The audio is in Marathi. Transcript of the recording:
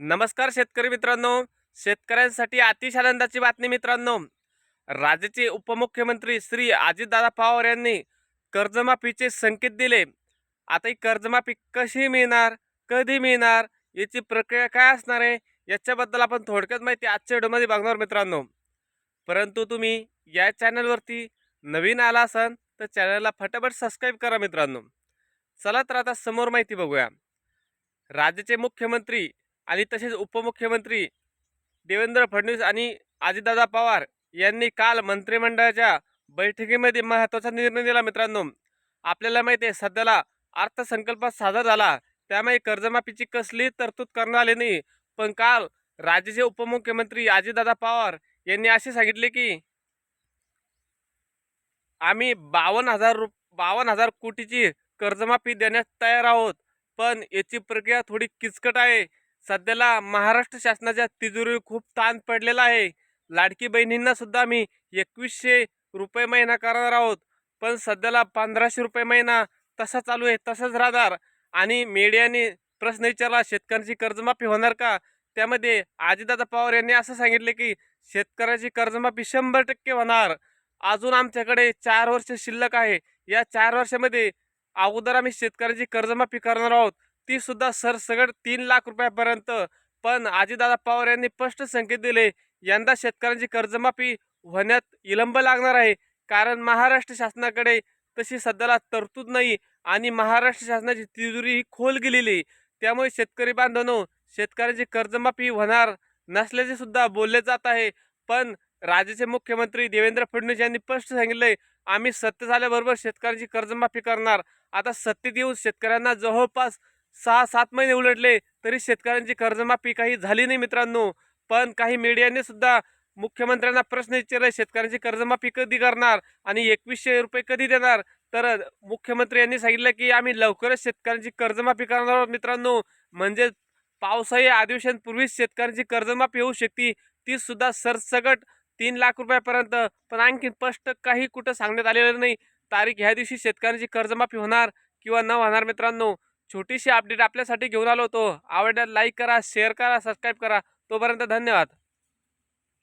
नमस्कार शेतकरी मित्रांनो. शेतकऱ्यांसाठी अतिशय आनंदाची बातमी मित्रांनो. राज्याचे उपमुख्यमंत्री श्री अजितदादा पवार यांनी कर्जमाफीचे संकेत दिले. आता ही कर्जमाफी कशी मिळणार कधी मिळणार याची प्रक्रिया काय असणार आहे याच्याबद्दल आपण थोडक्यात माहिती आजच्या व्हिडिओमध्ये बघणार मित्रांनो. परंतु तुम्ही या चॅनलवरती नवीन आला असाल तर चॅनलला फटाफट सबस्क्राईब करा मित्रांनो. चला तर आता समोर माहिती बघूया. राज्याचे मुख्यमंत्री आणि तसेच उपमुख्यमंत्री देवेंद्र फडणवीस आणि अजितदादा पवार यांनी काल मंत्रिमंडळाच्या बैठकीमध्ये महत्त्वाचा निर्णय दिला मित्रांनो. आपल्याला माहिती आहे सध्याला अर्थसंकल्प सादर झाला. त्यामुळे कर्जमाफीची कसलीही तरतूद करण्यात आली नाही. पण काल राज्याचे उपमुख्यमंत्री अजितदादा पवार यांनी असे सांगितले की आम्ही बावन्न हजार रुप बावन्न हजार कोटीची कर्जमाफी देण्यास तयार आहोत. पण याची प्रक्रिया थोडी किचकट आहे. सध्याला महाराष्ट्र शासनाच्या तिजोरी खूप ताण पडलेला आहे. लाडकी बहिणींना सुद्धा आम्ही एकवीसशे रुपये महिना करणार आहोत. पण सध्याला पंधराशे रुपये महिना तसा चालू आहे तसंच राहणार. आणि मीडियाने प्रश्न विचारला शेतकऱ्यांची कर्जमाफी होणार का? त्यामध्ये आजीदादा पवार यांनी असं सांगितले की शेतकऱ्याची कर्जमाफी शंभर टक्के होणार. अजून आमच्याकडे चार वर्ष शिल्लक आहे. या चार वर्षामध्ये अगोदर आम्ही शेतकऱ्याची कर्जमाफी करणार आहोत. ती सुद्धा सरसगट तीन लाख रुपयापर्यंत. पण आजीदादा पवार यांनी स्पष्ट संकेत दिले यंदा शेतकऱ्यांची कर्जमाफी होण्यात विलंब लागणार आहे. कारण महाराष्ट्र शासनाकडे तशी सध्याला तरतूद नाही आणि महाराष्ट्र शासनाची तिजोरी ही खोल गेलेली आहे. त्यामुळे शेतकरी बांधवनो शेतकऱ्यांची कर्जमाफी होणार नसल्याचे सुद्धा बोलले जात आहे. पण राज्याचे मुख्यमंत्री देवेंद्र फडणवीस यांनी स्पष्ट सांगितले आम्ही सत्य झाल्याबरोबर शेतकऱ्यांची कर्जमाफी करणार. आता सत्तेत येऊन शेतकऱ्यांना जवळपास सहा सात महिने उलटले तरी शेतकऱ्यांची कर्जमाफी काही झाली नाही मित्रांनो. पण काही मीडियाने सुद्धा मुख्यमंत्र्यांना प्रश्न विचारले शेतकऱ्यांची कर्जमाफी कधी करणार आणि एकवीसशे रुपये कधी देणार? तर मुख्यमंत्री यांनी सांगितलं की आम्ही लवकरच शेतकऱ्यांची कर्जमाफी करणार आहोत मित्रांनो. म्हणजे पावसाळी अधिवेशनपूर्वीच शेतकऱ्यांची कर्जमाफी होऊ शकते. ती सुद्धा सरसगट तीन लाख रुपयापर्यंत. पण आणखी स्पष्ट काही कुठं सांगण्यात आलेलं नाही. तारीख ह्या दिवशी शेतकऱ्यांची कर्जमाफी होणार किंवा न होणार मित्रांनो. छोटीशी अपडेट आपल्यासाठी घेऊन आलो होतो. आवडल्यास लाईक करा शेअर करा सबस्क्राईब करा. तोपर्यंत धन्यवाद.